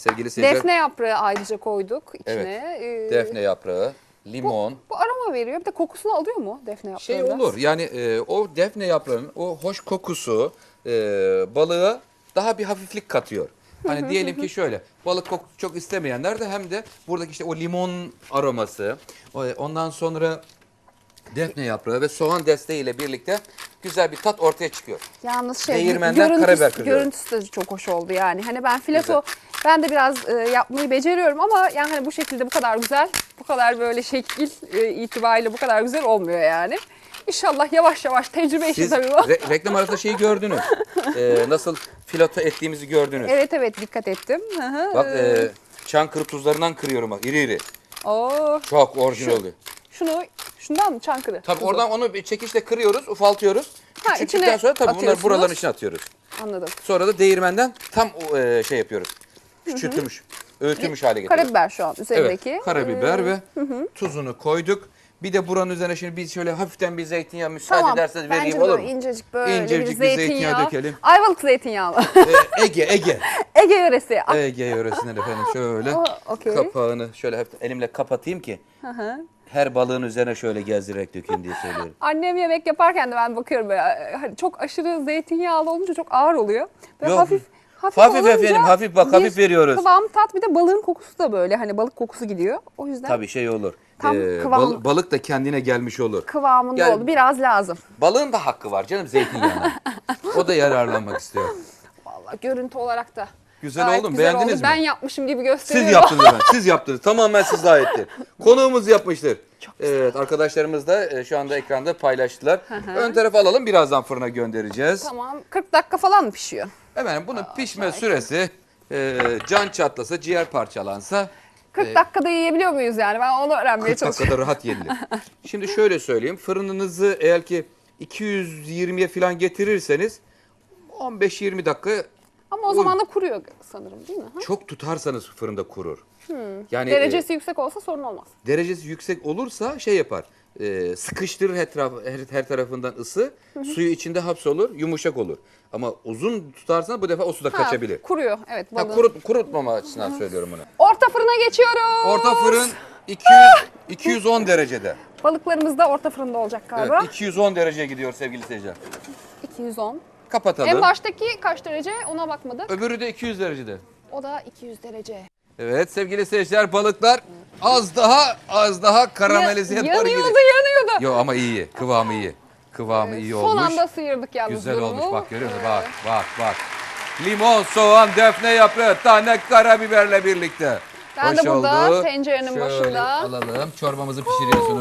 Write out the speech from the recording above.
Sevgili seyirciler. Defne yaprağı ayrıca koyduk içine. Ee, Defne yaprağı, limon. Bu aroma veriyor. Bir de kokusunu alıyor mu defne yaprağı? Şey olur yani e, o defne yaprağının o hoş kokusu e, balığa daha bir hafiflik katıyor. Hani diyelim ki şöyle balık kokusu çok istemeyenler de hem de buradaki işte o limon aroması ondan sonra defne yaprağı ve soğan desteğiyle birlikte güzel bir tat ortaya çıkıyor. Yalnız şey Değirmenden karabiber görüntüsü, kırıyorum. görüntüsü de çok hoş oldu yani. Hani ben fileto ben de biraz e, yapmayı beceriyorum ama yani hani bu şekilde bu kadar güzel, bu kadar böyle şekil e, itibariyle bu kadar güzel olmuyor yani. İnşallah yavaş yavaş tecrübe işi Siz tabii bu. re- reklam arasında şeyi gördünüz. E, nasıl fileto ettiğimizi gördünüz. Evet evet dikkat ettim. Hı hı. Bak e, çankırı tuzlarından kırıyorum bak iri iri. Oo, Çok orijinal oluyor. şunu şundan mı çankırı? Tabii Tuzu. oradan onu bir çekiçle kırıyoruz, ufaltıyoruz. Ha, Küçülttükten içine sonra tabii bunları atıyorsunuz. buraların içine atıyoruz. Anladım. Sonra da değirmenden tam e, şey yapıyoruz. Küçültülmüş, öğütülmüş hale getiriyoruz. Karabiber şu an Evet, üzerindeki. Ee, karabiber ve tuzunu koyduk. Bir de buranın üzerine şimdi biz şöyle hafiften bir zeytinyağı müsaade Tamam. ederseniz vereyim olur böyle mu? incecik böyle İncecik bir zeytinyağı. dökelim. Ayvalık zeytinyağı mı? E, Ege, Ege. Ege yöresi. Ah, Ege yöresinden efendim şöyle Oh, okey. kapağını şöyle hafif elimle kapatayım ki her balığın üzerine şöyle gezdirerek dökün diye söylüyorum. Annem yemek yaparken de ben bakıyorum böyle hani çok aşırı zeytinyağlı olunca çok ağır oluyor. Böyle Yok. hafif hafif, Hafif olunca efendim, hafif bak, bir hafif veriyoruz. Kıvam tat bir de balığın kokusu da böyle hani balık kokusu gidiyor. O yüzden Tabii şey olur. Tam Ee, kıvam- bal- balık da kendine gelmiş olur. kıvamında Gel- oldu. Biraz lazım. Balığın da hakkı var canım zeytinyağına. o da yararlanmak istiyor. Vallahi görüntü olarak da. Güzel gayet oldu mu? Beğendiniz mi? Ben yapmışım gibi Siz gösteriyorum. yaptınız efendim. Siz yaptınız. Tamamen size aittir. Konuğumuz yapmıştır. Evet arkadaşlarımız da e, şu anda ekranda paylaştılar. Ön tarafa alalım birazdan fırına göndereceğiz. tamam. 40 dakika falan mı pişiyor? Efendim bunun pişme süresi e, can çatlasa ciğer parçalansa 40 dakikada yiyebiliyor muyuz yani? Ben onu öğrenmeye 40 çalışıyorum. dakikada rahat yenilir. Şimdi şöyle söyleyeyim. Fırınınızı eğer ki 220'ye falan getirirseniz 15-20 dakika Ama o zaman da kuruyor sanırım değil mi? Ha? çok tutarsanız fırında kurur. Yani e, Derecesi yüksek olsa sorun olmaz. derecesi yüksek olursa şey yapar. E, sıkıştırır her, taraf- her, her tarafından ısı. Suyu içinde hapsolur, yumuşak olur. Ama uzun tutarsan bu defa o suda Ha, kaçabilir. Kuruyor evet Ha, balığın. kurut, kurutmama açısından söylüyorum bunu. Orta fırına geçiyoruz. Orta fırın 200 210 derecede. Balıklarımız da orta fırında olacak Evet, galiba. 210 dereceye gidiyor sevgili seyirciler. 210. Kapatalım. En baştaki kaç derece ona bakmadık. Öbürü de 200 derecede. O da 200 derece. Evet sevgili seyirciler balıklar az daha az daha karamelize Ya- doğru yanıyordu gidiyor. yanıyordu. Yok ama iyi. Kıvamı iyi. Kıvamı iyi Son olmuş. anda sıyırdık yalnız Güzel durumu. olmuş bak görüyor musun? Bak bak bak. Limon, soğan, defne yaprağı, tane karabiberle birlikte. Ben de Hoş burada oldu. tencerenin Şöyle başında. alalım. Çorbamızı pişiriyorsunuz.